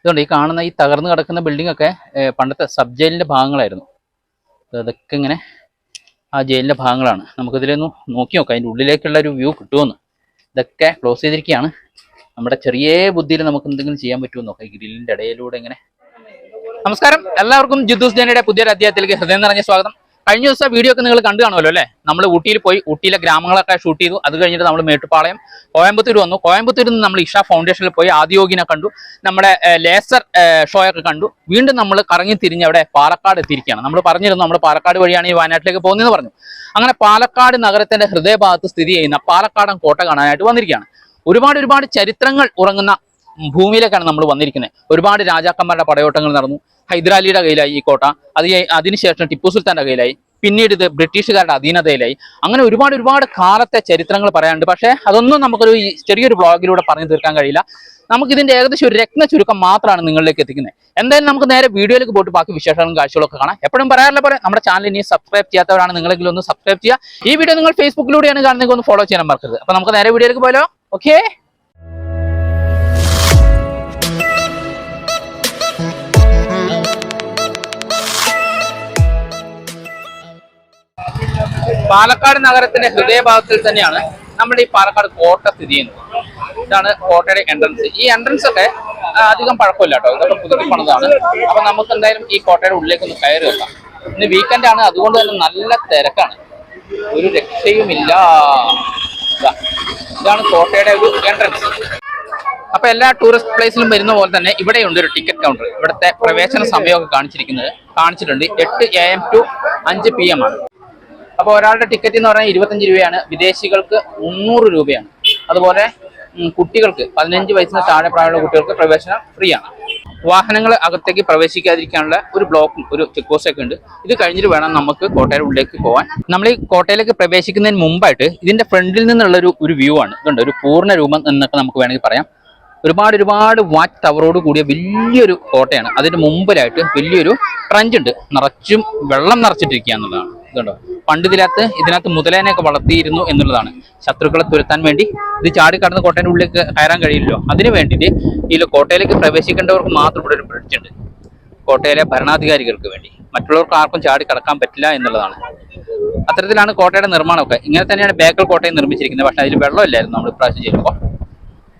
ഇതുകൊണ്ട് ഈ കാണുന്ന ഈ തകർന്നു കിടക്കുന്ന ബിൽഡിംഗ് ഒക്കെ പണ്ടത്തെ സബ് ജയിലിന്റെ ഭാഗങ്ങളായിരുന്നു. അതൊക്കെ ഇങ്ങനെ ആ ജയിലിന്റെ ഭാഗങ്ങളാണ്. നമുക്കിതിലൊന്ന് നോക്കി നോക്കാം. അതിന്റെ ഉള്ളിലേക്കുള്ള ഒരു വ്യൂ കിട്ടുമെന്ന് ഇതൊക്കെ ക്ലോസ് ചെയ്തിരിക്കുകയാണ്. നമ്മുടെ ചെറിയ ബുദ്ധിയിൽ നമുക്ക് എന്തെങ്കിലും ചെയ്യാൻ പറ്റുമോ നോക്കാം. ഈ ഗ്രില്ലിന്റെ ഇടയിലൂടെ ഇങ്ങനെ. നമസ്കാരം. എല്ലാവർക്കും ജിദ്ദൂസ് ജനയുടെ പുതിയൊരു അധ്യായത്തിലേക്ക് ഹൃദയം നിറഞ്ഞ സ്വാഗതം. കഴിഞ്ഞ ദിവസം വീഡിയോ ഒക്കെ നിങ്ങൾ കണ്ടു കാണുമല്ലോ അല്ലേ? നമ്മൾ ഊട്ടിയിൽ പോയി ഊട്ടിയിലെ ഗ്രാമങ്ങളൊക്കെ ഷൂട്ട് ചെയ്തു. അത് കഴിഞ്ഞിട്ട് നമ്മൾ മേട്ടുപ്പാളയം കോയമ്പത്തൂർ വന്നു. കോയമ്പത്തൂരിൽ നിന്ന് നമ്മൾ ഇഷ ഫൗണ്ടേഷനിൽ പോയി ആദ്യോഗിനെ കണ്ടു. നമ്മുടെ ലേസർ ഷോയൊക്കെ കണ്ടു. വീണ്ടും നമ്മൾ കറങ്ങി തിരിഞ്ഞ് അവിടെ പാലക്കാട് എത്തിയിരിക്കുകയാണ്. നമ്മൾ പറഞ്ഞിരുന്നു നമ്മൾ പാലക്കാട് വഴിയാണ് ഈ വയനാട്ടിലേക്ക് പോകുന്നതെന്ന് പറഞ്ഞു. അങ്ങനെ പാലക്കാട് നഗരത്തിന്റെ ഹൃദയഭാഗത്ത് സ്ഥിതി ചെയ്യുന്ന പാലക്കാടൻ കോട്ട കാണാനായിട്ട് വന്നിരിക്കുകയാണ്. ഒരുപാട് ഒരുപാട് ചരിത്രങ്ങൾ ഉറങ്ങുന്ന ഭൂമിയിലേക്കാണ് നമ്മൾ വന്നിരിക്കുന്നത്. ഒരുപാട് രാജാക്കന്മാരുടെ പടയോട്ടങ്ങൾ നടന്നു. ഹൈദരാലിയുടെ കയ്യിലായി ഈ കോട്ട. അത് അതിനുശേഷം ടിപ്പു സുൽത്താന്റെ കയ്യിലായി. പിന്നീട് ഇത് ബ്രിട്ടീഷുകാരുടെ അധീനതയിലായി. അങ്ങനെ ഒരുപാട് ഒരുപാട് കാലത്തെ ചരിത്രങ്ങൾ പറയാനുണ്ട്. പക്ഷേ അതൊന്നും നമുക്കൊരു ചെറിയൊരു ബ്ലോഗിലൂടെ പറഞ്ഞു തീർക്കാൻ കഴിയില്ല. നമുക്ക് ഏകദേശം ഒരു രത്ന ചുരുക്കം മാത്രമാണ് നിങ്ങളിലേക്ക് എത്തിക്കുന്നത്. എന്തായാലും നമുക്ക് നേരെ വീഡിയോയിലേക്ക് പോയിട്ട് ബാക്കി വിശേഷങ്ങളും കാഴ്ചകളൊക്കെ കാണാം. എപ്പോഴും പറയാറില്ല പോലെ നമ്മുടെ ചാനൽ ഇനി സബ്സ്ക്രൈബ് ചെയ്യാത്തവരാണ് നിങ്ങളെങ്കിലും ഒന്ന് സബ്സ്ക്രൈബ് ചെയ്യുക. ഈ വീഡിയോ നിങ്ങൾ ഫേസ്ബുക്കിലൂടെയാണ് കാണുന്നതെങ്കിൽ ഒന്ന് ഫോളോ ചെയ്യാൻ മറക്കരുത്. അപ്പൊ നമുക്ക് നേരെ വീഡിയോയിലേക്ക് പോയാലോ? ഓക്കേ പാലക്കാട് നഗരത്തിന്റെ ഹൃദയഭാഗത്തിൽ തന്നെയാണ് നമ്മുടെ ഈ പാലക്കാട് കോട്ട സ്ഥിതി ചെയ്യുന്നത്. ഇതാണ് കോട്ടയുടെ എൻട്രൻസ് ഈ എൻട്രൻസ് ഒക്കെ അധികം പഴക്കമില്ല കേട്ടോ. ഇതൊക്കെ പുതുക്കി പണിതാണ് അപ്പൊ നമുക്ക് എന്തായാലും ഈ കോട്ടയുടെ ഉള്ളിലേക്ക് ഒന്ന് കയറി വെക്കാം ഇന്ന് വീക്കെൻഡ് ആണ്. അതുകൊണ്ട് തന്നെ നല്ല തിരക്കാണ്. ഒരു രക്ഷയുമില്ല. ഇതാ. ഇതാണ് കോട്ടയുടെ ഒരു എൻട്രൻസ് അപ്പൊ എല്ലാ ടൂറിസ്റ്റ് പ്ലേസിലും വരുന്ന പോലെ തന്നെ ഇവിടെയുണ്ട് ഒരു ടിക്കറ്റ് കൗണ്ടർ ഇവിടുത്തെ പ്രവേശന സമയമൊക്കെ കാണിച്ചിരിക്കുന്നത് കാണിച്ചിട്ടുണ്ട്. എട്ട് എ എം ടു അഞ്ച് പി എം ആണ്. അപ്പോൾ ഒരാളുടെ ടിക്കറ്റ് എന്ന് പറഞ്ഞാൽ ഇരുപത്തഞ്ച് രൂപയാണ്. വിദേശികൾക്ക് മുന്നൂറ് രൂപയാണ്. അതുപോലെ കുട്ടികൾക്ക് പതിനഞ്ച് വയസ്സിന് താഴെ പ്രായമുള്ള കുട്ടികൾക്ക് പ്രവേശനം ഫ്രീ ആണ്. വാഹനങ്ങൾ അകത്തേക്ക് പ്രവേശിക്കാതിരിക്കാനുള്ള ഒരു ബ്ലോക്കും ഒരു ചെക്ക് പോസ്റ്റ് ഒക്കെ ഉണ്ട്. ഇത് കഴിഞ്ഞിട്ട് വേണം നമുക്ക് കോട്ടയുടെ ഉള്ളിലേക്ക് പോകാൻ നമ്മൾ ഈ കോട്ടയിലേക്ക് പ്രവേശിക്കുന്നതിന് മുമ്പായിട്ട് ഇതിന്റെ ഫ്രണ്ടിൽ നിന്നുള്ള ഒരു ഒരു വ്യൂ ആണ്. ഇതുണ്ട് ഒരു പൂർണ രൂപം എന്നൊക്കെ നമുക്ക് വേണമെങ്കിൽ പറയാം. ഒരുപാട് ഒരുപാട് വാച്ച് ടവറോട് കൂടിയ വലിയൊരു കോട്ടയാണ്. അതിന്റെ മുമ്പിലായിട്ട് വലിയൊരു ട്രഞ്ച് ഉണ്ട്. നിറച്ചും വെള്ളം നിറച്ചിട്ടിരിക്കുക എന്നുള്ളതാണ്. ഇതുണ്ടോ പണ്ട് ഇതിനകത്ത് ഇതിനകത്ത് മുതലേനെയൊക്കെ വളർത്തിയിരുന്നു എന്നുള്ളതാണ്. ശത്രുക്കളെ തുരത്താൻ വേണ്ടി ഇത് ചാടി കടന്ന് കോട്ടയുടെ ഉള്ളിലേക്ക് കയറാൻ കഴിയില്ലല്ലോ. അതിനു വേണ്ടിയിട്ട് ഈ കോട്ടയിലേക്ക് പ്രവേശിക്കേണ്ടവർക്ക് മാത്രം ഇവിടെ ഒരു ബ്രിഡ്ജ് ഉണ്ട്. കോട്ടയിലെ ഭരണാധികാരികൾക്ക് വേണ്ടി. മറ്റുള്ളവർക്ക് ആർക്കും ചാടി കടക്കാൻ പറ്റില്ല എന്നുള്ളതാണ്. അത്തരത്തിലാണ് കോട്ടയുടെ നിർമ്മാണമൊക്കെ. ഇങ്ങനെ തന്നെയാണ് ബേക്കൽ കോട്ടയം നിർമ്മിച്ചിരിക്കുന്നത്. പക്ഷെ അതിൽ വെള്ളമില്ലായിരുന്നു നമ്മൾ ഇപ്രാവശ്യം ചെയ്യുമ്പോൾ.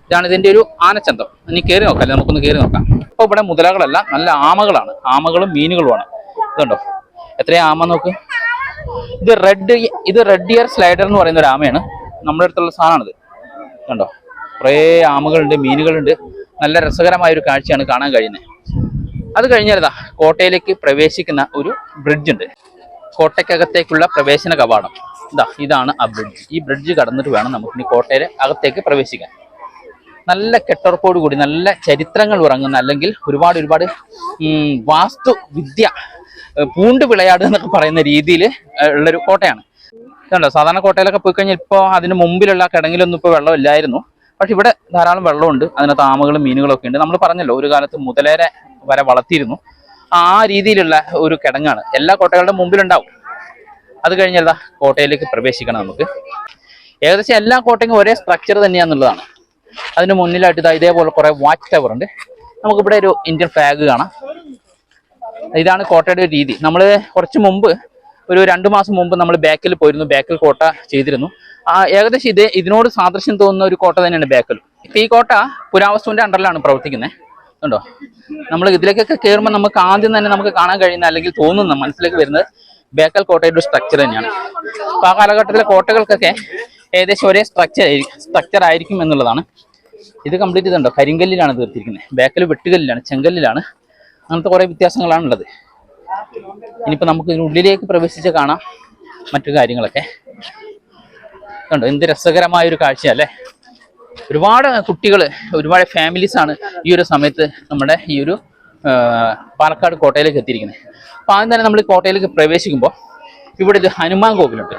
ഇതാണ് ഇതിന്റെ ഒരു ആനച്ചന്തം. ഇനി കയറി നോക്കാം നമുക്കൊന്ന് കയറി നോക്കാം. ഇപ്പൊ ഇവിടെ മുതലകളല്ല നല്ല ആമകളാണ്. ആമകളും മീനുകളുമാണ്. ഇതുണ്ടോ? എത്രയാ ആമ നോക്ക്? ഇത് റെഡ് ഇത് റെഡ് ഇയർ സ്ലൈഡർ എന്ന് പറയുന്ന ഒരു ആമയാണ്. നമ്മുടെ അടുത്തുള്ള സാധനമാണിത്. കണ്ടോ? കുറേ ആമകളുണ്ട് മീനുകളുണ്ട്. നല്ല രസകരമായ ഒരു കാഴ്ചയാണ് കാണാൻ കഴിയുന്നത്. അത് കഴിഞ്ഞാൽ കോട്ടയിലേക്ക് പ്രവേശിക്കുന്ന ഒരു ബ്രിഡ്ജ് ഉണ്ട്. കോട്ടയ്ക്കകത്തേക്കുള്ള പ്രവേശന കവാടം. ഇതാ ഇതാണ് ആ ബ്രിഡ്ജ് ഈ ബ്രിഡ്ജ് കടന്നിട്ട് വേണം നമുക്ക് ഇനി കോട്ടയിലെ അകത്തേക്ക് പ്രവേശിക്കാൻ. നല്ല കെട്ടുറപ്പോട് കൂടി നല്ല ചരിത്രങ്ങൾ ഉറങ്ങുന്ന അല്ലെങ്കിൽ ഒരുപാട് ഒരുപാട് വാസ്തു വിദ്യ പൂണ്ട് വിളയാട് എന്നൊക്കെ പറയുന്ന രീതിയിൽ ഉള്ളൊരു കോട്ടയാണ്. കണ്ടോ സാധാരണ കോട്ടയിലൊക്കെ പോയി കഴിഞ്ഞാൽ ഇപ്പോൾ അതിന് മുമ്പിലുള്ള കിടങ്ങിലൊന്നും ഇപ്പോൾ വെള്ളമില്ലായിരുന്നു പക്ഷെ ഇവിടെ ധാരാളം വെള്ളമുണ്ട്. അതിനകത്ത് ആമകളും മീനുകളും ഒക്കെ ഉണ്ട്. നമ്മൾ പറഞ്ഞല്ലോ ഒരു കാലത്ത് മുതലേരെ വരെ വളർത്തിയിരുന്നു. ആ രീതിയിലുള്ള ഒരു കിടങ്ങാണ്. എല്ലാ കോട്ടകളുടെ മുമ്പിലുണ്ടാവും. അത് കഴിഞ്ഞാൽ കോട്ടയിലേക്ക് പ്രവേശിക്കണം നമുക്ക്. ഏകദേശം എല്ലാ കോട്ടയും ഒരേ സ്ട്രക്ചർ തന്നെയാന്നുള്ളതാണ്. അതിന് മുന്നിലായിട്ട് ഇതാ ഇതേപോലെ കുറേ വാച്ച് ടവർ ഉണ്ട്. നമുക്കിവിടെ ഒരു ഇന്ത്യൻ ഫ്ലാഗ് കാണാം. ഇതാണ് കോട്ടയുടെ രീതി. നമ്മൾ കുറച്ച് മുമ്പ് ഒരു രണ്ട് മാസം മുമ്പ് നമ്മൾ ബാക്കിൽ പോയിരുന്നു ബാക്കിൽ കോട്ട ചെയ്തിരുന്നു. ആ ഏകദേശം ഇത് ഇതിനോട് സാദൃശ്യം തോന്നുന്ന ഒരു കോട്ട തന്നെയാണ് ബാക്കിൽ ഈ കോട്ട പുരാവസ്തുവിന്റെ അണ്ടറിലാണ് പ്രവർത്തിക്കുന്നത്. ഉണ്ടോ നമ്മൾ ഇതിലേക്കൊക്കെ കയറുമ്പോൾ നമുക്ക് ആദ്യം തന്നെ നമുക്ക് കാണാൻ കഴിയുന്ന അല്ലെങ്കിൽ തോന്നുന്ന മനസ്സിലേക്ക് വരുന്നത് ബേക്കൽ കോട്ടയുടെ സ്ട്രക്ചർ തന്നെയാണ്. അപ്പൊ ആ കാലഘട്ടത്തിലെ കോട്ടകൾക്കൊക്കെ ഏകദേശം ഒരേ സ്ട്രക്ചർ സ്ട്രക്ചർ ആയിരിക്കും എന്നുള്ളതാണ്. ഇത് കംപ്ലീറ്റ് ഇതുണ്ടോ കരിങ്കല്ലിലാണ് തീർത്തിരിക്കുന്നത്. ബേക്കൽ വെട്ടുകല്ലിലാണ് ചെങ്കല്ലിലാണ്. അങ്ങനത്തെ കുറേ വ്യത്യാസങ്ങളാണ് ഉള്ളത് ഇനിയിപ്പോൾ നമുക്ക് ഇതിനുള്ളിലേക്ക് പ്രവേശിച്ച് കാണാം മറ്റു കാര്യങ്ങളൊക്കെ. കണ്ടോ എന്ത് രസകരമായ ഒരു കാഴ്ചയല്ലേ ഒരുപാട് കുട്ടികൾ ഒരുപാട് ഫാമിലീസാണ് ഈ ഒരു സമയത്ത് നമ്മുടെ ഈ ഒരു പാലക്കാട് കോട്ടയിലേക്ക് എത്തിയിരിക്കുന്നത്. അപ്പോൾ ആദ്യം തന്നെ നമ്മൾ കോട്ടയിലേക്ക് പ്രവേശിക്കുമ്പോൾ ഇവിടെ ഒരു ഹനുമാൻ കോവിലുണ്ട്.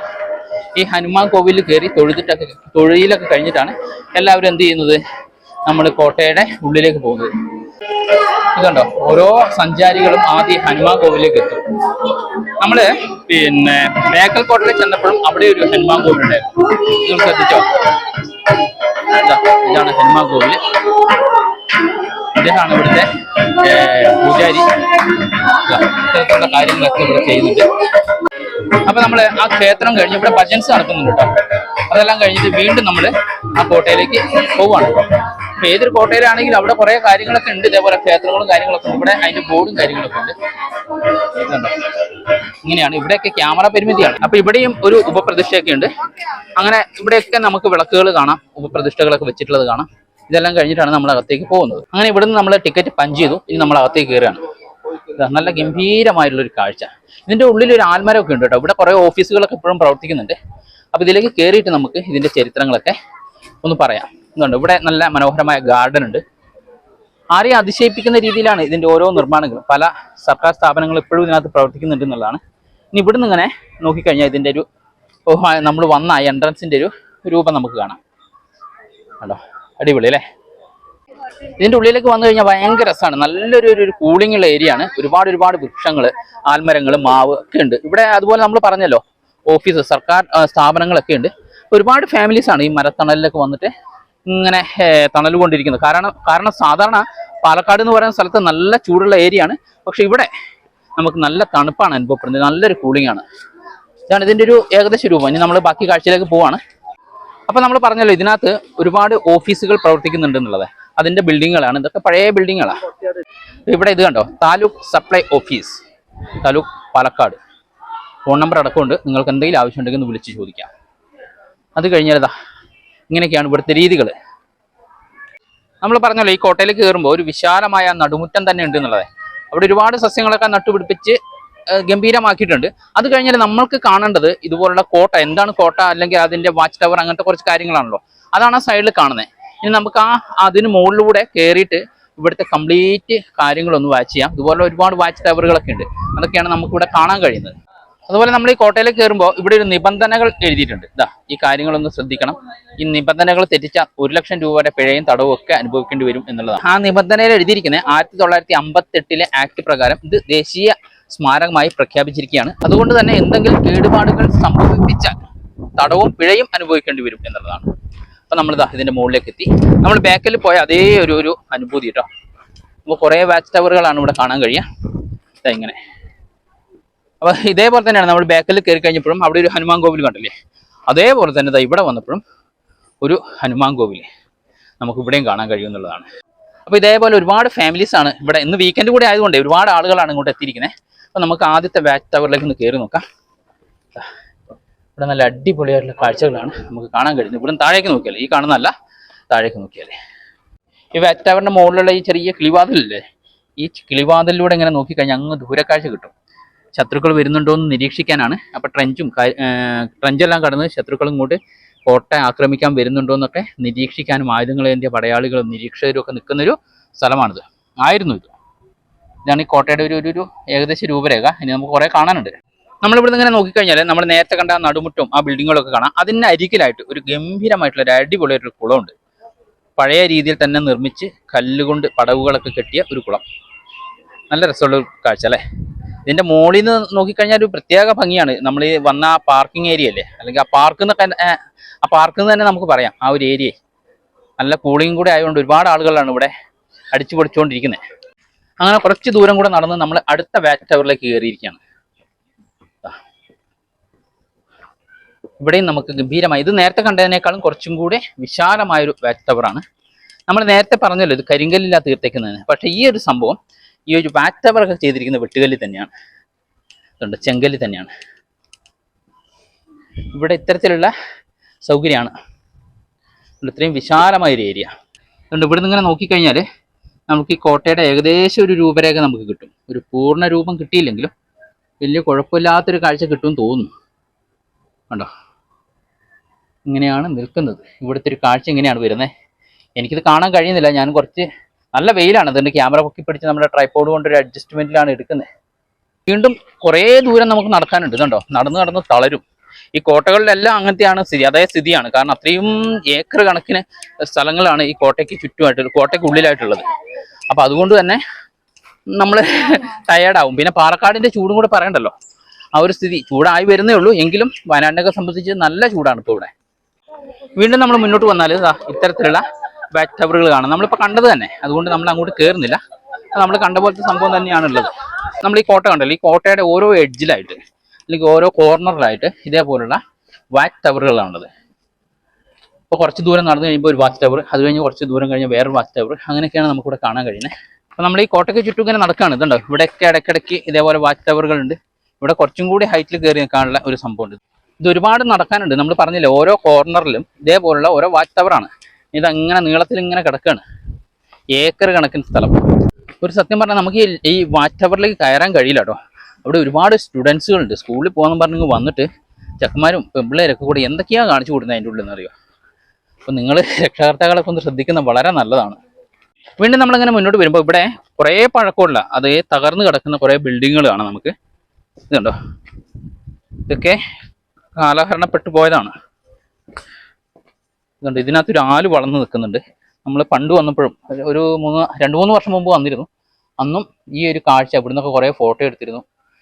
ഈ ഹനുമാൻ കോവിലിൽ കയറി തൊഴുതിട്ടൊക്കെ തൊഴിലൊക്കെ കഴിഞ്ഞിട്ടാണ് എല്ലാവരും എന്ത് ചെയ്യുന്നത്? നമ്മൾ കോട്ടയുടെ ഉള്ളിലേക്ക് പോകുന്നത്. ഇതുണ്ടോ? ഓരോ സഞ്ചാരികളും ആദ്യം ഹനുമാൻ കോവിലേക്ക് എത്തും. നമ്മൾ പിന്നെ ബേക്കൽ കോട്ടയിൽ ചെന്നപ്പോഴും അവിടെ ഒരു ഹനുമാൻ കോവിൽ ഉണ്ടായിരുന്നു നിങ്ങൾ ശ്രദ്ധിച്ചോ? ഇതാ, ഇതാണ് ഹനുമാൻ കോവിൽ ഇദ്ദേഹമാണ് ഇവിടുത്തെ പൂജാരി. ഇതാ, ഇത്തരത്തിലുള്ള കാര്യങ്ങളൊക്കെ ഇവിടെ ചെയ്യുന്നുണ്ട്. അപ്പൊ നമ്മൾ ആ ക്ഷേത്രം കഴിഞ്ഞ് ഇവിടെ ഭജൻസ് നടക്കുന്നുണ്ട് കേട്ടോ. അതെല്ലാം കഴിഞ്ഞിട്ട് വീണ്ടും നമ്മൾ ആ കോട്ടയിലേക്ക് പോവാണ് അപ്പൊ ഏതൊരു കോട്ടയിലാണെങ്കിലും അവിടെ കുറെ കാര്യങ്ങളൊക്കെ ഉണ്ട്. ഇതേപോലെ ക്ഷേത്രങ്ങളും കാര്യങ്ങളൊക്കെ ഇവിടെ അതിന്റെ ബോർഡും കാര്യങ്ങളൊക്കെ ഉണ്ട്? ഇങ്ങനെയാണ്. ഇവിടെയൊക്കെ ക്യാമറ പരിമിതിയാണ്. അപ്പൊ ഇവിടെയും ഒരു ഉപപ്രതിഷ്ഠയൊക്കെ ഉണ്ട്. അങ്ങനെ ഇവിടെയൊക്കെ നമുക്ക് വിളക്കുകൾ കാണാം. ഉപപ്രതിഷ്ഠകളൊക്കെ വെച്ചിട്ടുള്ളത് കാണാം. ഇതെല്ലാം കഴിഞ്ഞിട്ടാണ് നമ്മൾ അകത്തേക്ക് പോകുന്നത്. അങ്ങനെ ഇവിടുന്ന് നമ്മൾ ടിക്കറ്റ് പഞ്ച് ചെയ്തു. ഇനി നമ്മൾ അകത്തേക്ക് കയറുകയാണ്. നല്ല ഗംഭീരമായിട്ടുള്ള ഒരു കാഴ്ച. ഇതിന്റെ ഉള്ളിൽ ഒരു ആൽമരമൊക്കെ ഉണ്ട് കേട്ടോ. ഇവിടെ കുറെ ഓഫീസുകളൊക്കെ ഇപ്പോഴും പ്രവർത്തിക്കുന്നുണ്ട്. അപ്പൊ ഇതിലേക്ക് കയറിയിട്ട് നമുക്ക് ഇതിന്റെ ചരിത്രങ്ങളൊക്കെ ഒന്ന് പറയാം. ഇതുണ്ട് ഇവിടെ നല്ല മനോഹരമായ ഗാർഡൻ ഉണ്ട്. ആരെയും അതിശയിപ്പിക്കുന്ന രീതിയിലാണ് ഇതിന്റെ ഓരോ നിർമ്മാണങ്ങളും. പല സർക്കാർ സ്ഥാപനങ്ങൾ ഇപ്പോഴും ഇതിനകത്ത് പ്രവർത്തിക്കുന്നുണ്ട് എന്നുള്ളതാണ്. ഇനി ഇവിടുന്ന് ഇങ്ങനെ നോക്കിക്കഴിഞ്ഞാൽ ഇതിന്റെ ഒരു നമ്മൾ വന്ന എൻട്രൻസിന്റെ ഒരു രൂപം നമുക്ക് കാണാം. കണ്ടോ? അടിപൊളി അല്ലേ? ഇതിന്റെ ഉള്ളിലേക്ക് വന്നു കഴിഞ്ഞാൽ ഭയങ്കര രസമാണ്. നല്ലൊരു ഒരു കൂളിംഗ് ഉള്ള ഏരിയ ആണ്. ഒരുപാട് ഒരുപാട് വൃക്ഷങ്ങൾ ആൽമരങ്ങൾ മാവ് ഒക്കെ ഉണ്ട്. ഇവിടെ അതുപോലെ നമ്മൾ പറഞ്ഞല്ലോ ഓഫീസ് സർക്കാർ സ്ഥാപനങ്ങളൊക്കെ ഉണ്ട്. ഒരുപാട് ഫാമിലീസാണ് ഈ മരത്തണലിലൊക്കെ വന്നിട്ട് ഇങ്ങനെ തണൽ കൊണ്ടിരിക്കുന്നത് കാരണം കാരണം സാധാരണ പാലക്കാട് എന്ന് പറയുന്ന സ്ഥലത്ത് നല്ല ചൂടുള്ള ഏരിയ ആണ്. പക്ഷെ ഇവിടെ നമുക്ക് നല്ല തണുപ്പാണ് അനുഭവപ്പെടുന്നത്. നല്ലൊരു കൂളിംഗ് ആണ്. ഇതാണ് ഇതിന്റെ ഒരു ഏകദേശ രൂപം. ഇനി നമ്മൾ ബാക്കി കാഴ്ചയിലേക്ക് പോവാണ്. അപ്പോൾ നമ്മൾ പറഞ്ഞല്ലോ ഇതിനകത്ത് ഒരുപാട് ഓഫീസുകൾ പ്രവർത്തിക്കുന്നുണ്ട് എന്നുള്ളത്. അതിന്റെ ബിൽഡിങ്ങുകളാണ്. ഇതൊക്കെ പഴയ ബിൽഡിങ്ങുകളാണ് ഇവിടെ ഇത് കണ്ടോ? Taluk supply office. Taluk Palakkad. Phone number അടക്കമുണ്ട്. നിങ്ങൾക്ക് എന്തെങ്കിലും ആവശ്യമുണ്ടെങ്കിൽ ഒന്ന് വിളിച്ച് ചോദിക്കാം. അത് കഴിഞ്ഞാൽ ഇതാ ഇങ്ങനെയൊക്കെയാണ് ഇവിടുത്തെ രീതികൾ നമ്മൾ പറഞ്ഞല്ലോ ഈ കോട്ടയിലേക്ക് കയറുമ്പോൾ ഒരു വിശാലമായ നടുമുറ്റം തന്നെ ഉണ്ട് എന്നുള്ളത്. അവിടെ ഒരുപാട് സസ്യങ്ങളൊക്കെ നട്ടുപിടിപ്പിച്ച് ഗംഭീരമാക്കിയിട്ടുണ്ട്. അത് കഴിഞ്ഞാൽ നമ്മൾക്ക് കാണേണ്ടത് ഇതുപോലുള്ള കോട്ട എന്താണ് കോട്ട അല്ലെങ്കിൽ അതിന്റെ വാച്ച് ടവർ അങ്ങനത്തെ കുറച്ച് കാര്യങ്ങളാണല്ലോ. അതാണ് ആ സൈഡിൽ കാണുന്നത് ഇനി നമുക്ക് ആ അതിന് മുകളിലൂടെ കയറിയിട്ട് ഇവിടുത്തെ കംപ്ലീറ്റ് കാര്യങ്ങളൊന്ന് വാച്ച് ചെയ്യാം. ഇതുപോലെ ഒരുപാട് വാച്ച് ടവറുകളൊക്കെ ഉണ്ട്. അതൊക്കെയാണ് നമുക്കിവിടെ കാണാൻ കഴിയുന്നത്. അതുപോലെ നമ്മൾ ഈ കോട്ടയിൽ കയറുമ്പോൾ ഇവിടെ ഒരു നിബന്ധനകൾ എഴുതിയിട്ടുണ്ട്. ഇതാ ഈ കാര്യങ്ങളൊന്ന് ശ്രദ്ധിക്കണം. ഈ നിബന്ധനകൾ തെറ്റിച്ചാൽ ഒരു ലക്ഷം രൂപ വരെ പിഴയും തടവും ഒക്കെ അനുഭവിക്കേണ്ടി വരും എന്നുള്ളതാണ്. ആ നിബന്ധനയിൽ എഴുതിയിരിക്കുന്നത് ആയിരത്തി തൊള്ളായിരത്തി അമ്പത്തി എട്ടിലെ ആക്ട് പ്രകാരം ഇത് ദേശീയ സ്മാരകമായി പ്രഖ്യാപിച്ചിരിക്കുകയാണ്. അതുകൊണ്ട് തന്നെ എന്തെങ്കിലും കേടുപാടുകൾ സംഭവിപ്പിച്ചാൽ തടവും പിഴയും അനുഭവിക്കേണ്ടി വരും എന്നുള്ളതാണ്. അപ്പം നമ്മൾ ഇതാ ഇതിന്റെ മുകളിലേക്ക് എത്തി. നമ്മൾ ബാക്കിൽ പോയ അതേ ഒരു ഒരു അനുഭൂതി കേട്ടോ. അപ്പോൾ കുറേ വാച്ച് ടവറുകളാണ് ഇവിടെ കാണാൻ കഴിയുക. ഇതാ ഇങ്ങനെ. അപ്പൊ ഇതേപോലെ തന്നെയാണ് നമ്മൾ ബാക്കിൽ കയറി കഴിഞ്ഞപ്പോഴും അവിടെ ഒരു ഹനുമാൻ കോവിൽ കണ്ടില്ലേ? അതേപോലെ തന്നെ ഇവിടെ വന്നപ്പോഴും ഒരു ഹനുമാൻ കോവിൽ നമുക്ക് ഇവിടെയും കാണാൻ കഴിയുമെന്നുള്ളതാണ് അപ്പൊ ഇതേപോലെ ഒരുപാട് ഫാമിലീസ് ആണ് ഇവിടെ. ഇന്ന് വീക്കെൻഡ് കൂടെ ആയതുകൊണ്ട് ഒരുപാട് ആളുകളാണ് ഇങ്ങോട്ട് എത്തിയിരിക്കുന്നത് അപ്പൊ നമുക്ക് ആദ്യത്തെ വാച്ച് ടവറിലേക്ക് ഒന്ന് കയറി നോക്കാം. ഇവിടെ നല്ല അടിപൊളിയായിട്ടുള്ള കാഴ്ചകളാണ് നമുക്ക് കാണാൻ കഴിയുന്നത്. ഇവിടെ താഴേക്ക് നോക്കിയാലേ ഈ കാണുന്നതല്ല താഴേക്ക് നോക്കിയാലേ. ഈ വാച്ച് ടവറിന്റെ മുകളിലുള്ള ഈ ചെറിയ കിളിവാതിലില്ലേ ഈ കിളിവാതിലൂടെ ഇങ്ങനെ നോക്കിക്കഴിഞ്ഞാൽ അങ്ങ് ദൂരക്കാഴ്ച കിട്ടും. ശത്രുക്കൾ വരുന്നുണ്ടോ എന്ന് നിരീക്ഷിക്കാനാണ്. അപ്പൊ ട്രെഞ്ചും ട്രെഞ്ചെല്ലാം കടന്ന് ശത്രുക്കൾ ഇങ്ങോട്ട് കോട്ട ആക്രമിക്കാൻ വരുന്നുണ്ടോ എന്നൊക്കെ നിരീക്ഷിക്കാനും ആയുധങ്ങളേന്ത്യ പടയാളികളും നിരീക്ഷകരും ഒക്കെ നിൽക്കുന്നൊരു സ്ഥലമാണിത്. ആയിരുന്നു ഇത്. ഇതാണ് ഈ കോട്ടയുടെ ഒരു ഒരു- ഏകദേശ രൂപരേഖ. ഇനി നമുക്ക് കുറെ കാണാനുണ്ട്. നമ്മൾ നിന്ന് ഇങ്ങനെ നോക്കിക്കഴിഞ്ഞാൽ നമ്മൾ നേരത്തെ കണ്ട നടുമുറ്റും ആ ബിൽഡിങ്ങുകളൊക്കെ കാണാം. അതിന്റെ അരികിലായിട്ട് ഒരു ഗംഭീരമായിട്ടുള്ള ഒരു അടിപൊളിയായിട്ടൊരു കുളമുണ്ട്. പഴയ രീതിയിൽ തന്നെ നിർമ്മിച്ച് കല്ലുകൊണ്ട് പടവുകളൊക്കെ കെട്ടിയ ഒരു കുളം. നല്ല രസമുള്ള കാഴ്ച അല്ലേ? ഇതിന്റെ മുകളിൽ നിന്ന് നോക്കിക്കഴിഞ്ഞാൽ ഒരു പ്രത്യേക ഭംഗിയാണ്. നമ്മൾ വന്ന ആ പാർക്കിംഗ് ഏരിയ അല്ലേ അല്ലെങ്കിൽ ആ പാർക്ക് എന്നൊക്കെ ആ പാർക്ക് തന്നെ നമുക്ക് പറയാം. ആ ഒരു ഏരിയ നല്ല കൂളിംഗ് കൂടെ ആയതുകൊണ്ട് ഒരുപാട് ആളുകളാണ് ഇവിടെ അടിച്ചു പൊടിച്ചുകൊണ്ടിരിക്കുന്നത് അങ്ങനെ കുറച്ച് ദൂരം കൂടെ നടന്ന് നമ്മൾ അടുത്ത വാച്ച് ടവറിലേക്ക് കയറിയിരിക്കുകയാണ്. ഇവിടെയും നമുക്ക് ഗംഭീരമായി ഇത് നേരത്തെ കണ്ടതിനേക്കാളും കുറച്ചും കൂടെ വിശാലമായൊരു വാച്ച് ടവറാണ് നമ്മൾ നേരത്തെ പറഞ്ഞല്ലോ ഇത് കരിങ്കല്ലില്ലാ തീർത്തേക്കുന്നതിന്. പക്ഷേ ഈ ഒരു സംഭവം ഈ ഒരു ഒക്കെ ചെയ്തിരിക്കുന്ന വെട്ടുകല്ലിൽ തന്നെയാണ്. അതുകൊണ്ട് ചെങ്കല്ലിൽ തന്നെയാണ്. ഇവിടെ ഇത്തരത്തിലുള്ള സൗകര്യമാണ്. ഇത്രയും വിശാലമായ ഒരു ഏരിയ അതുകൊണ്ട് ഇവിടെ നിന്ന് ഇങ്ങനെ നോക്കിക്കഴിഞ്ഞാൽ നമുക്ക് ഈ കോട്ടയുടെ ഏകദേശം ഒരു രൂപരേഖ നമുക്ക് കിട്ടും. ഒരു പൂർണ രൂപം കിട്ടിയില്ലെങ്കിലും വലിയ കുഴപ്പമില്ലാത്തൊരു കാഴ്ച കിട്ടുമെന്ന് തോന്നുന്നു. കണ്ടോ? ഇങ്ങനെയാണ് നിൽക്കുന്നത്. ഇവിടുത്തെ ഒരു കാഴ്ച ഇങ്ങനെയാണ് വരുന്നത്. എനിക്കിത് കാണാൻ കഴിയുന്നില്ല. ഞാൻ കുറച്ച് നല്ല വെയിലാണ്. അതുകൊണ്ട് ക്യാമറ പൊക്കി പിടിച്ച് നമ്മുടെ ട്രൈപ്പോഡ് ഒരു അഡ്ജസ്റ്റ്മെന്റിലാണ് എടുക്കുന്നത് വീണ്ടും കുറേ ദൂരം നമുക്ക് നടക്കാനുണ്ട്. കണ്ടോ നടന്ന് നടന്ന് തളരും. ഈ കോട്ടകളിലെല്ലാം അങ്ങനത്തെയാണ് സ്ഥിതി. അതായത് സ്ഥിതിയാണ്. കാരണം അത്രയും ഏക്കർ കണക്കിന് സ്ഥലങ്ങളാണ് ഈ കോട്ടയ്ക്ക് ചുറ്റുമായിട്ട് കോട്ടയ്ക്ക് ഉള്ളിലായിട്ടുള്ളത്. അപ്പൊ അതുകൊണ്ട് തന്നെ നമ്മൾ ടയേർഡാവും പിന്നെ പാലക്കാടിന്റെ ചൂടും കൂടെ പറയണ്ടല്ലോ? ആ ഒരു സ്ഥിതി. ചൂടായി വരുന്നേ ഉള്ളൂ. എങ്കിലും വയനാടിനൊക്കെ സംബന്ധിച്ച് നല്ല ചൂടാണ് ഇപ്പോൾ ഇവിടെ. വീണ്ടും നമ്മൾ മുന്നോട്ട് വന്നാൽ ഇതാ ഇത്തരത്തിലുള്ള ബാറ്റ് ടവറുകൾ കാണാം. നമ്മളിപ്പോൾ കണ്ടത് തന്നെ. അതുകൊണ്ട് നമ്മൾ അങ്ങോട്ട് കയറുന്നില്ല നമ്മൾ കണ്ട പോലത്തെ സംഭവം തന്നെയാണുള്ളത് നമ്മൾ ഈ കോട്ട കണ്ടല്ലോ. ഈ കോട്ടയുടെ ഓരോ എഡ്ജിലായിട്ട് അല്ലെങ്കിൽ ഓരോ കോർണറിലായിട്ട് ഇതേപോലുള്ള വാറ്റ് ടവറുകളാണുള്ളത് ഇപ്പോൾ കുറച്ച് ദൂരം നടന്നു കഴിയുമ്പോൾ ഒരു വാച്ച് ടവർ അത് കഴിഞ്ഞ് കുറച്ച് ദൂരം കഴിഞ്ഞാൽ വേറൊരു വാച്ച് ടവർ അങ്ങനെയൊക്കെയാണ് നമുക്കിവിടെ കാണാൻ കഴിയുന്നത്. അപ്പോൾ നമ്മൾ ഈ കോട്ടയ്ക്ക് ചുറ്റും ഇങ്ങനെ നടക്കുകയാണ് ഇതുണ്ടോ? ഇവിടെയൊക്കെ ഇടയ്ക്കിടയ്ക്ക് ഇതേപോലെ വാച്ച് ടവറുകളുണ്ട് ഇവിടെ കുറച്ചും കൂടി ഹൈറ്റിൽ കയറി നിൽക്കാനുള്ള ഒരു സംഭവമുണ്ട് ഇത് ഒരുപാട് നടക്കാനുണ്ട്. നമ്മൾ പറഞ്ഞില്ലേ ഓരോ കോർണറിലും ഇതേപോലുള്ള ഓരോ വാച്ച് ടവറാണ് ഇതങ്ങനെ നീളത്തിൽ ഇങ്ങനെ കിടക്കുകയാണ് ഏക്കർ കണക്കിന് സ്ഥലം. ഒരു സത്യം പറഞ്ഞാൽ നമുക്ക് ഈ- വാറ്റ് ടവറിലേക്ക് കയറാൻ കഴിയില്ല കേട്ടോ. അവിടെ ഒരുപാട് സ്റ്റുഡൻസുകളുണ്ട്. സ്കൂളിൽ പോകാൻ പറഞ്ഞു വന്നിട്ട് ചെക്കന്മാരും പെമ്പിള്ളേരൊക്കെ കൂടി എന്തൊക്കെയാണ് കാണിച്ചു കൊടുക്കുന്നത് അതിന്റെ ഉള്ളിൽ എന്നറിയോ? അപ്പോൾ നിങ്ങൾ രക്ഷകർത്താക്കളൊക്കെ ഒന്ന് ശ്രദ്ധിക്കുന്നത് വളരെ നല്ലതാണ്. വീണ്ടും നമ്മളിങ്ങനെ മുന്നോട്ട് വരുമ്പോൾ ഇവിടെ കുറേ പഴക്കമുള്ള അത് തകർന്നു കിടക്കുന്ന കുറേ ബിൽഡിങ്ങുകൾ കാണാം നമുക്ക്. ഇതുണ്ടോ? ഇതൊക്കെ കാലഹരണപ്പെട്ടു പോയതാണ്. ഇതുണ്ട്. ഇതിനകത്ത് ഒരു ആൽ വളർന്നു നിൽക്കുന്നുണ്ട്. നമ്മൾ പണ്ട് വന്നപ്പോഴും ഒരു- മൂന്ന് രണ്ട് മൂന്ന് വർഷം മുമ്പ് വന്നിരുന്നു. അന്നും ഈ ഒരു കാഴ്ച ഇവിടെ നിന്നൊക്കെ കുറേ ഫോട്ടോ എടുത്തിരുന്നു.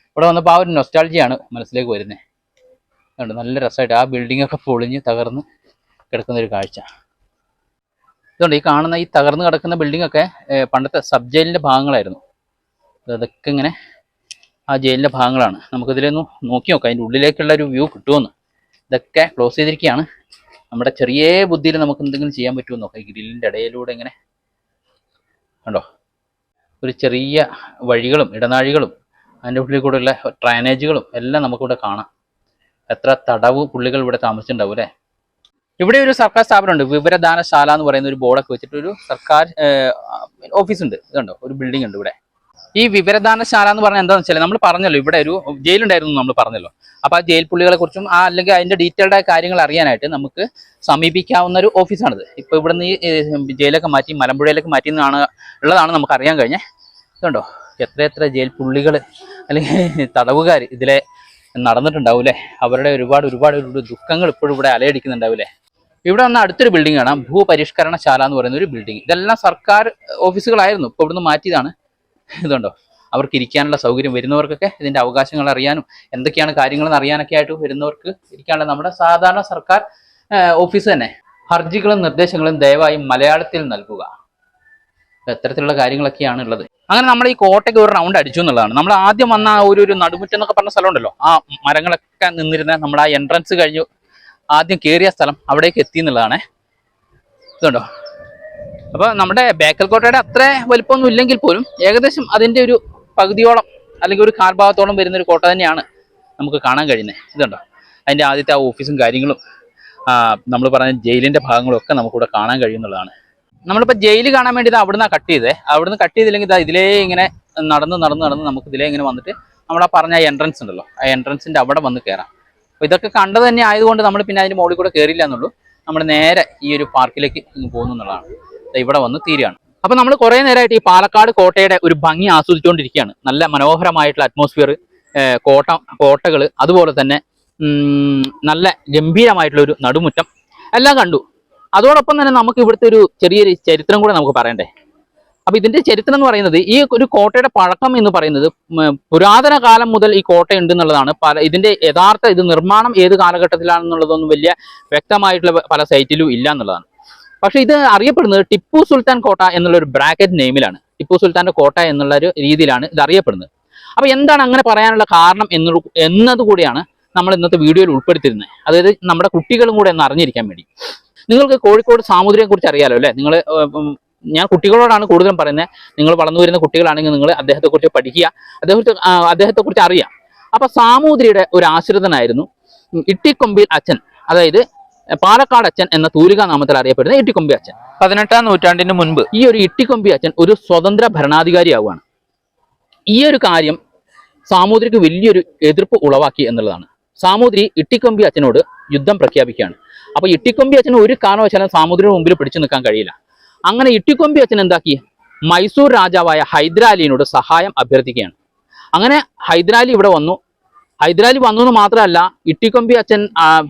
ഇവിടെ വന്നപ്പോൾ ആ ഒരു നൊസ്റ്റാൾജിയാണ് മനസ്സിലേക്ക് വരുന്നത് അതുകൊണ്ട് നല്ല രസമായിട്ട് ആ ബിൽഡിംഗ് ഒക്കെ പൊളിഞ്ഞ് തകർന്ന് കിടക്കുന്ന ഒരു കാഴ്ച. ഇതുകൊണ്ട് ഈ കാണുന്ന ഈ തകർന്ന് കിടക്കുന്ന ബിൽഡിംഗ് ഒക്കെ പണ്ടത്തെ സബ് ജയിലിന്റെ ഭാഗങ്ങളായിരുന്നു. അതൊക്കെ ഇങ്ങനെ ആ ജയിലിന്റെ ഭാഗങ്ങളാണ്. നമുക്കിതിലൊന്ന് നോക്കി നോക്കാം. അതിന്റെ ഉള്ളിലേക്കുള്ള ഒരു വ്യൂ കിട്ടുമെന്ന് ഇതൊക്കെ ക്ലോസ് ചെയ്തിരിക്കുകയാണ്. നമ്മുടെ ചെറിയ ബുദ്ധിയിൽ നമുക്ക് എന്തെങ്കിലും ചെയ്യാൻ പറ്റുമോ നോക്കാം. ഈ ഗ്രില്ലിന്റെ ഇടയിലൂടെ ഇങ്ങനെ കണ്ടോ? ഒരു ചെറിയ വഴികളും ഇടനാഴികളും അതിന്റെ ഉള്ളിൽ കൂടെയുള്ള ഡ്രൈനേജുകളും എല്ലാം നമുക്കിവിടെ കാണാം. എത്ര തടവ് പുള്ളികൾ ഇവിടെ താമസിച്ചിട്ടുണ്ടാവും അല്ലേ? ഇവിടെ ഒരു സർക്കാർ സ്ഥാപനമുണ്ട്. വിവരദാനശാല എന്ന് പറയുന്ന ഒരു ബോർഡൊക്കെ വെച്ചിട്ട് ഒരു സർക്കാർ ഓഫീസ് ഉണ്ട് ഇതുണ്ടോ? ഒരു ബിൽഡിംഗ് ഉണ്ട് ഇവിടെ. ഈ വിവരദാനശാല എന്ന് പറഞ്ഞാൽ എന്താണെന്ന് വെച്ചാൽ നമ്മൾ പറഞ്ഞല്ലോ ഇവിടെ ഒരു ജയിലുണ്ടായിരുന്നു നമ്മൾ പറഞ്ഞല്ലോ. അപ്പോൾ ആ ജയിൽ പുള്ളികളെ കുറിച്ചും ആ അല്ലെങ്കിൽ അതിന്റെ ഡീറ്റെയിൽഡ് കാര്യങ്ങൾ അറിയാനായിട്ട് നമുക്ക് സമീപിക്കാവുന്ന ഒരു ഓഫീസാണിത് ഇപ്പോൾ ഇവിടെ നിന്ന് ഈ ജയിലൊക്കെ മാറ്റി മലമ്പുഴയിലേക്ക് മാറ്റി എന്നാണ് ഉള്ളതാണ് നമുക്ക് അറിയാൻ കഴിഞ്ഞേ. ഇതുണ്ടോ? എത്ര എത്ര ജയിൽ പുള്ളികൾ അല്ലെങ്കിൽ തടവുകാർ ഇതിലെ നടന്നിട്ടുണ്ടാവും അല്ലേ അവരുടെ ഒരുപാട് ഒരുപാട് ഒരു ദുഃഖങ്ങൾ ഇപ്പോഴും ഇവിടെ അലയടിക്കുന്നുണ്ടാവും അല്ലേ ഇവിടെ വന്ന അടുത്തൊരു ബിൽഡിംഗ് കാണാം ഭൂപരിഷ്കരണശാല എന്ന് പറയുന്ന ഒരു ബിൽഡിംഗ് ഇതെല്ലാം സർക്കാർ ഓഫീസുകളായിരുന്നു ഇപ്പോൾ ഇവിടുന്ന് മാറ്റിയതാണ്. ഇതുണ്ടോ? അവർക്ക് ഇരിക്കാനുള്ള സൗകര്യം വരുന്നവർക്കൊക്കെ ഇതിന്റെ അവകാശങ്ങൾ അറിയാനും എന്തൊക്കെയാണ് കാര്യങ്ങളെന്ന് അറിയാനൊക്കെ ആയിട്ട് വരുന്നവർക്ക് ഇരിക്കാനുള്ള നമ്മുടെ സാധാരണ സർക്കാർ ഓഫീസ് തന്നെ. ഹർജികളും നിർദ്ദേശങ്ങളും ദയവായി മലയാളത്തിൽ നൽകുക. എത്തരത്തിലുള്ള കാര്യങ്ങളൊക്കെയാണ് ഉള്ളത്. അങ്ങനെ നമ്മൾ ഈ കോട്ടയ്ക്ക് ഒരു റൗണ്ട് അടിച്ചു എന്നുള്ളതാണ്. നമ്മൾ ആദ്യം വന്ന ആ ഒരു ഒരു നടുമുറ്റം എന്നൊക്കെ പറഞ്ഞ സ്ഥലമുണ്ടല്ലോ. ആ മരങ്ങളൊക്കെ നിന്നിരുന്ന നമ്മൾ ആ എൻട്രൻസ് കഴിഞ്ഞു. ആദ്യം കയറിയ സ്ഥലം അവിടേക്ക് എത്തി എന്നുള്ളതാണ്. ഇതുണ്ടോ? അപ്പൊ നമ്മുടെ ബേക്കൽ കോട്ടയുടെ അത്ര വലിപ്പമൊന്നും ഇല്ലെങ്കിൽ പോലും ഏകദേശം അതിന്റെ ഒരു പകുതിയോളം അല്ലെങ്കിൽ ഒരു കാൽഭാഗത്തോളം വരുന്ന ഒരു കോട്ട തന്നെയാണ് നമുക്ക് കാണാൻ കഴിയുന്നത്. ഇതുണ്ടോ? അതിന്റെ ആദ്യത്തെ ആ ഓഫീസും കാര്യങ്ങളും നമ്മൾ പറഞ്ഞ ജയിലിന്റെ ഭാഗങ്ങളും ഒക്കെ നമുക്കിവിടെ കാണാൻ കഴിയുന്നുള്ളതാണ് നമ്മളിപ്പോൾ ജയിൽ കാണാൻ വേണ്ടി ഇത് അവിടുന്ന് കട്ട് ചെയ്തേ. അവിടുന്ന് കട്ട് ചെയ്തില്ലെങ്കിൽ ഇതാ ഇതിലേ ഇങ്ങനെ നടന്ന് നടന്ന് നടന്ന് നമുക്ക് ഇതിലേ ഇങ്ങനെ വന്നിട്ട് നമ്മളാ പറഞ്ഞ എൻട്രൻസ് ഉണ്ടല്ലോ. ആ എൻട്രൻസിന്റെ അവിടെ വന്ന് കയറാം അപ്പോൾ ഇതൊക്കെ കണ്ടത് തന്നെ ആയതുകൊണ്ട് നമ്മൾ പിന്നെ അതിന്റെ മുകളിൽ കൂടെ കയറില്ല എന്നുള്ളൂ. നമ്മൾ നേരെ ഈ ഒരു പാർക്കിലേക്ക് പോകുന്നു എന്നുള്ളതാണ്. ഇവിടെ വന്ന് തീരുകയാണ്. അപ്പൊ നമ്മൾ കുറെ നേരമായിട്ട് ഈ പാലക്കാട് കോട്ടയുടെ ഒരു ഭംഗി ആസ്വദിച്ചുകൊണ്ടിരിക്കുകയാണ്. നല്ല മനോഹരമായിട്ടുള്ള അറ്റ്മോസ്ഫിയർ കോട്ട കോട്ടകൾ അതുപോലെ തന്നെ നല്ല ഗംഭീരമായിട്ടുള്ള ഒരു നടുമുറ്റം എല്ലാം കണ്ടു. അതോടൊപ്പം തന്നെ നമുക്ക് ഇവിടുത്തെ ഒരു ചെറിയൊരു ചരിത്രം കൂടെ നമുക്ക് പറയണ്ടേ? അപ്പൊ ഇതിന്റെ ചരിത്രം എന്ന് പറയുന്നത് ഈ ഒരു കോട്ടയുടെ പഴക്കം എന്ന് പറയുന്നത് പുരാതന കാലം മുതൽ ഈ കോട്ട ഉണ്ട് എന്നുള്ളതാണ് പല ഇതിന്റെ യഥാർത്ഥ ഇത് നിർമ്മാണം ഏത് കാലഘട്ടത്തിലാണെന്നുള്ളതൊന്നും വലിയ വ്യക്തമായിട്ടുള്ള പല സൈറ്റിലും ഇല്ല എന്നുള്ളതാണ്. പക്ഷെ ഇത് അറിയപ്പെടുന്നത് ടിപ്പു സുൽത്താൻ കോട്ട എന്നുള്ള ഒരു ബ്രാക്കറ്റ് നെയിമിലാണ് ടിപ്പു സുൽത്താന്റെ കോട്ട എന്നുള്ള ഒരു രീതിയിലാണ് ഇത് അറിയപ്പെടുന്നത്. അപ്പൊ എന്താണ് അങ്ങനെ പറയാനുള്ള കാരണം എന്നു എന്നതുകൂടിയാണ് നമ്മൾ ഇന്നത്തെ വീഡിയോയിൽ ഉൾപ്പെടുത്തിയിരുന്നത്. അതായത് നമ്മുടെ കുട്ടികളും കൂടെ ഒന്ന് അറിഞ്ഞിരിക്കാൻ വേണ്ടി. നിങ്ങൾക്ക് കോഴിക്കോട് സാമുദ്രിയെ കുറിച്ച് അറിയാലോ അല്ലേ? നിങ്ങൾ ഞാൻ കുട്ടികളോടാണ് കൂടുതലും പറയുന്നത്. നിങ്ങൾ വളർന്നു വരുന്ന കുട്ടികളാണെങ്കിൽ നിങ്ങൾ അദ്ദേഹത്തെ കുറിച്ച് പഠിക്കുക. അദ്ദേഹത്തെ അദ്ദേഹത്തെ കുറിച്ച് അറിയാം. അപ്പൊ സാമൂതിരിയുടെ ഒരു ആശ്രിതനായിരുന്നു ഇട്ടിക്കൊമ്പിൽ അച്ഛൻ. അതായത് പാലക്കാട് അച്ഛൻ എന്ന തൂലിക നാമത്തിൽ അറിയപ്പെടുന്ന ഇട്ടിക്കൊമ്പി അച്ഛൻ. പതിനെട്ടാം നൂറ്റാണ്ടിന് മുൻപ്. ഈ ഒരു ഇട്ടിക്കൊമ്പി അച്ഛൻ ഒരു സ്വതന്ത്ര ഭരണാധികാരിയാവുകയാണ്. ഈ ഒരു കാര്യം സാമൂതിരിക്ക് വലിയൊരു എതിർപ്പ് ഉളവാക്കി എന്നുള്ളതാണ്. സാമൂതിരി ഇട്ടിക്കൊമ്പി അച്ഛനോട് യുദ്ധം പ്രഖ്യാപിക്കുകയാണ്. അപ്പൊ ഇട്ടിക്കൊമ്പി അച്ഛന് ഒരു കാരണവശാലും സാമൂതിരിയുടെ മുമ്പിൽ പിടിച്ചു നിൽക്കാൻ കഴിയില്ല. അങ്ങനെ ഇട്ടിക്കൊമ്പി അച്ഛൻ എന്താക്കി? മൈസൂർ രാജാവായ ഹൈദരാലിനോട് സഹായം അഭ്യർത്ഥിക്കുകയാണ്. അങ്ങനെ ഹൈദരാലി ഇവിടെ വന്നു. ഹൈദരാലി വന്നു എന്ന് മാത്രമല്ല ഇട്ടിക്കൊമ്പി അച്ഛൻ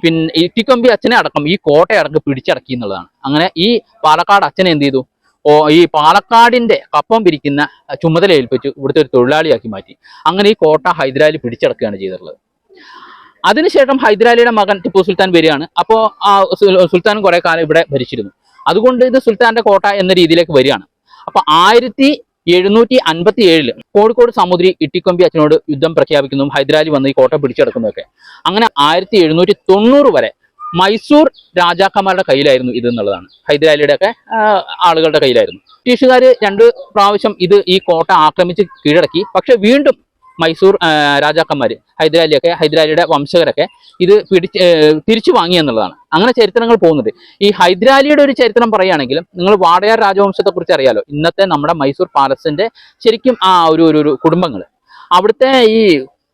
പിന്നെ ഇട്ടിക്കൊമ്പി അച്ഛനെ അടക്കം ഈ കോട്ടയടക്കം പിടിച്ചടക്കി എന്നുള്ളതാണ്. അങ്ങനെ ഈ പാലക്കാട് അച്ഛനെ എന്ത് ചെയ്തു? ഓ ഈ പാലക്കാടിന്റെ കപ്പം പിരിക്കുന്ന ചുമതല ഏൽപ്പിച്ചു ഇവിടുത്തെ ഒരു തൊഴിലാളിയാക്കി മാറ്റി. അങ്ങനെ ഈ കോട്ട ഹൈദരാലി പിടിച്ചടക്കുകയാണ് ചെയ്തിട്ടുള്ളത്. അതിനുശേഷം ഹൈദരാലിയുടെ മകൻ ടിപ്പു സുൽത്താൻ വരികയാണ്. അപ്പോൾ ആ സുൽത്താൻ കുറെ കാലം ഇവിടെ ഭരിച്ചിരുന്നു. അതുകൊണ്ട് ഇത് സുൽത്താന്റെ കോട്ട എന്ന രീതിയിലേക്ക് വരികയാണ്. അപ്പൊ ആയിരത്തി എഴുന്നൂറ്റി അൻപത്തി ഏഴിൽ കോഴിക്കോട് സമുദ്രി ഇട്ടിക്കൊമ്പി അച്ഛനോട് യുദ്ധം പ്രഖ്യാപിക്കുന്നതും ഹൈദരാലി വന്ന് ഈ കോട്ട പിടിച്ചെടുക്കുന്നതൊക്കെ. അങ്ങനെ ആയിരത്തി എഴുന്നൂറ്റി തൊണ്ണൂറ് വരെ മൈസൂർ രാജാക്കന്മാരുടെ കയ്യിലായിരുന്നു ഇത് എന്നുള്ളതാണ്. ഹൈദരാലിയുടെ ഒക്കെ ആളുകളുടെ കയ്യിലായിരുന്നു. ബ്രിട്ടീഷുകാർ രണ്ട് പ്രാവശ്യം ഇത് ഈ കോട്ട ആക്രമിച്ച് കീഴടക്കി. പക്ഷെ വീണ്ടും മൈസൂർ രാജാക്കന്മാർ ഹൈദരാലിയൊക്കെ ഹൈദരാലിയുടെ വംശകരൊക്കെ ഇത് പിടിച്ച് തിരിച്ചു വാങ്ങി എന്നുള്ളതാണ്. അങ്ങനെ ചരിത്രങ്ങൾ പോകുന്നത്. ഈ ഹൈദരാലിയുടെ ഒരു ചരിത്രം പറയുകയാണെങ്കിലും നിങ്ങൾ വാടയാർ രാജവംശത്തെ കുറിച്ച് അറിയാലോ. ഇന്നത്തെ നമ്മുടെ മൈസൂർ പാലസിന്റെ ശരിക്കും ആ ഒരു ഒരു കുടുംബങ്ങൾ. അവിടുത്തെ ഈ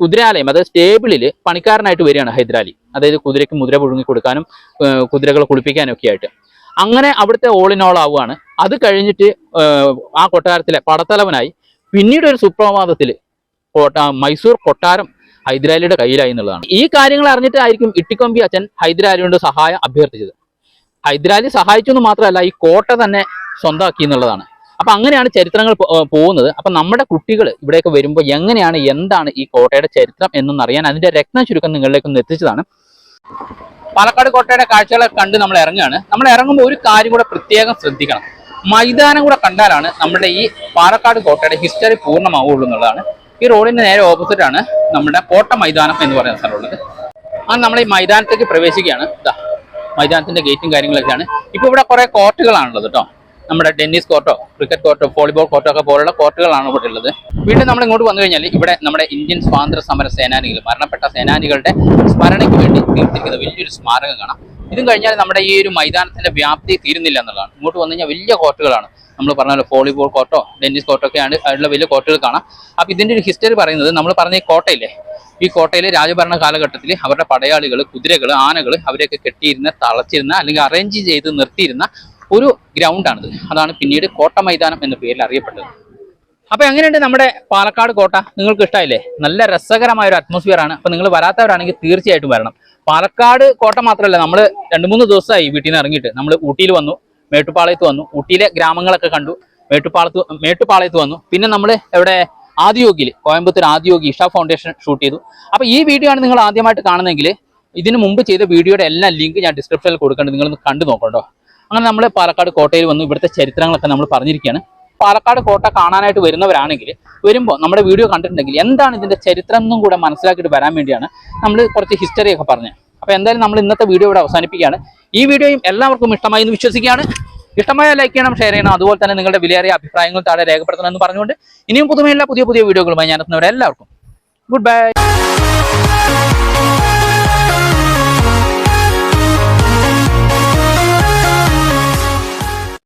കുതിരാലയം അതായത് സ്റ്റേബിളിൽ പണിക്കാരനായിട്ട് വരികയാണ് ഹൈദരാലി. അതായത് കുതിരയ്ക്ക് മുതിര പുഴുങ്ങി കൊടുക്കാനും കുതിരകൾ കുളിപ്പിക്കാനും ഒക്കെ ആയിട്ട്. അങ്ങനെ അവിടുത്തെ ഓൾ ആവുകയാണ്. അത് കഴിഞ്ഞിട്ട് ആ കൊട്ടാരത്തിലെ പടത്തലവനായി പിന്നീട് ഒരു സുപ്രഭാതത്തിൽ മൈസൂർ കൊട്ടാരം ഹൈദരാലിയുടെ കയ്യിലായി എന്നുള്ളതാണ്. ഈ കാര്യങ്ങൾ അറിഞ്ഞിട്ടായിരിക്കും ഇട്ടിക്കൊമ്പി അച്ഛൻ ഹൈദരാലിയോട് സഹായം അഭ്യർത്ഥിച്ചത്. ഹൈദരാലി സഹായിച്ചു എന്ന് മാത്രമല്ല ഈ കോട്ട തന്നെ സ്വന്തമാക്കി എന്നുള്ളതാണ്. അപ്പൊ അങ്ങനെയാണ് ചരിത്രങ്ങൾ പോകുന്നത്. അപ്പൊ നമ്മുടെ കുട്ടികൾ ഇവിടേക്ക് വരുമ്പോൾ എങ്ങനെയാണ് എന്താണ് ഈ കോട്ടയുടെ ചരിത്രം എന്നൊന്നറിയാൻ അതിന്റെ രത്ന ചുരുക്കം നിങ്ങളിലേക്ക് ഒന്ന് എത്തിച്ചതാണ്. പാലക്കാട് കോട്ടയുടെ കാഴ്ചകളൊക്കെ കണ്ട് നമ്മൾ ഇറങ്ങുകയാണ്. നമ്മൾ ഇറങ്ങുമ്പോൾ ഒരു കാര്യം കൂടെ പ്രത്യേകം ശ്രദ്ധിക്കണം. മൈതാനം കൂടെ കണ്ടാലാണ് നമ്മുടെ ഈ പാലക്കാട് കോട്ടയുടെ ഹിസ്റ്ററി പൂർണമാവുള്ളൂ എന്നുള്ളതാണ്. ഈ റോഡിന്റെ നേരെ ഓപ്പോസിറ്റ് ആണ് നമ്മുടെ കോട്ട മൈതാനം എന്ന് പറയുന്ന സ്ഥലമുള്ളത്. ആ നമ്മൾ ഈ മൈതാനത്തേക്ക് പ്രവേശിക്കുകയാണ്. ഇതാ മൈതാനത്തിന്റെ ഗേറ്റും കാര്യങ്ങളൊക്കെയാണ്. ഇപ്പൊ ഇവിടെ കുറേ കോർട്ടുകളാണുള്ളത് കേട്ടോ. നമ്മുടെ ടെന്നീസ് കോർട്ടോ ക്രിക്കറ്റ് കോർട്ടോ വോളിബോൾ കോർട്ടോ ഒക്കെ പോലുള്ള കോർട്ടുകളാണ് ഇവിടെ ഉള്ളത്. വീണ്ടും നമ്മൾ ഇങ്ങോട്ട് വന്നു കഴിഞ്ഞാൽ ഇവിടെ നമ്മുടെ ഇന്ത്യൻ സ്വാതന്ത്ര്യ സമര സേനാനികൾ മരണപ്പെട്ട സേനാനികളുടെ സ്മരണയ്ക്ക് വേണ്ടി തീർത്തിരിക്കുന്ന വലിയൊരു സ്മാരകം കാണാം. ഇതും കഴിഞ്ഞാൽ നമ്മുടെ ഈ ഒരു മൈതാനത്തിന്റെ വ്യാപ്തി തീരുന്നില്ല എന്നുള്ളതാണ്. ഇങ്ങോട്ട് വന്നു കഴിഞ്ഞാൽ വലിയ കോർട്ടുകളാണ്. നമ്മൾ പറഞ്ഞ വോളിബോൾ കോർട്ടോ ടെന്നീസ് ഒക്കെ ആണ് ഉള്ള വലിയ കോട്ടകൾ കാണാം. അപ്പൊ ഇതിന്റെ ഒരു ഹിസ്റ്ററി പറയുന്നത് നമ്മൾ പറഞ്ഞ ഈ കോട്ടയില്ലേ ഈ കോട്ടയിലെ രാജഭരണ കാലഘട്ടത്തിൽ അവരുടെ പടയാളികൾ കുതിരകൾ ആനകൾ അവരെയൊക്കെ കെട്ടിയിരുന്ന തളച്ചിരുന്ന അല്ലെങ്കിൽ അറേഞ്ച് ചെയ്ത് നിർത്തിയിരുന്ന ഒരു ഗ്രൗണ്ടാണിത് അതാണ് പിന്നീട് കോട്ട മൈതാനം എന്ന പേരിൽ അറിയപ്പെട്ടത്. അപ്പൊ എങ്ങനെയുണ്ട് നമ്മുടെ പാലക്കാട് കോട്ട? നിങ്ങൾക്ക് ഇഷ്ടമായില്ലേ നല്ല രസകരമായ ഒരു അറ്റ്മോസ്ഫിയർ ആണ്. അപ്പൊ നിങ്ങൾ വരാത്തവരാണെങ്കിൽ തീർച്ചയായിട്ടും വരണം. പാലക്കാട് കോട്ട മാത്രമല്ല നമ്മൾ രണ്ട് മൂന്ന് ദിവസമായി വീട്ടിൽ നിന്ന് ഇറങ്ങിയിട്ട്. നമ്മൾ ഊട്ടിയിൽ വന്നു. മേട്ടുപ്പാളയത്ത് വന്നു. ഊട്ടിയിലെ ഗ്രാമങ്ങളൊക്കെ കണ്ടു. മേട്ടുപ്പാളത്ത് മേട്ടുപ്പാളയത്ത് വന്നു. പിന്നെ നമ്മൾ എവിടെ? ആദ്യോഗിയിൽ കോയമ്പത്തൂർ ആദിയോഗി ഇഷ ഫൗണ്ടേഷൻ ഷൂട്ട് ചെയ്തു. അപ്പോൾ ഈ വീഡിയോ ആണ് നിങ്ങൾ ആദ്യമായിട്ട് കാണുന്നതെങ്കിൽ ഇതിനു മുമ്പ് ചെയ്ത വീഡിയോയുടെ എല്ലാ ലിങ്ക് ഞാൻ ഡിസ്ക്രിപ്ഷനിൽ കൊടുക്കേണ്ടത് നിങ്ങളൊന്ന് കണ്ടു നോക്കണ്ടോ? അങ്ങനെ നമ്മൾ പാലക്കാട് കോട്ടയിൽ വന്നു. ഇവിടുത്തെ ചരിത്രങ്ങളൊക്കെ നമ്മൾ പറഞ്ഞിരിക്കുകയാണ്. പാലക്കാട് കോട്ട കാണാനായിട്ട് വരുന്നവരാണെങ്കിൽ വരുമ്പോൾ നമ്മുടെ വീഡിയോ കണ്ടിട്ടുണ്ടെങ്കിൽ എന്താണ് ഇതിന്റെ ചരിത്രം എന്നും കൂടെ മനസ്സിലാക്കിയിട്ട് വരാൻ വേണ്ടിയാണ് നമ്മൾ കുറച്ച് ഹിസ്റ്ററിയൊക്കെ പറഞ്ഞത്. അപ്പോൾ എന്തായാലും നമ്മൾ ഇന്നത്തെ വീഡിയോ ഇവിടെ അവസാനിപ്പിക്കുകയാണ്. ഈ വീഡിയോയും എല്ലാവർക്കും ഇഷ്ടമായി എന്ന് വിശ്വസിക്കുകയാണ്. ഇഷ്ടമായ ലൈക്ക് ചെയ്യണം ഷെയർ ചെയ്യണം. അതുപോലെ തന്നെ നിങ്ങളുടെ വിലയേറിയ അഭിപ്രായങ്ങൾ താഴെ രേഖപ്പെടുത്തണം എന്ന് പറഞ്ഞുകൊണ്ട് ഇനിയും പുതുമയുള്ള പുതിയ പുതിയ വീഡിയോകളുമായി ഞാൻ എത്തുന്നവരെല്ലാവർക്കും ഗുഡ് ബൈ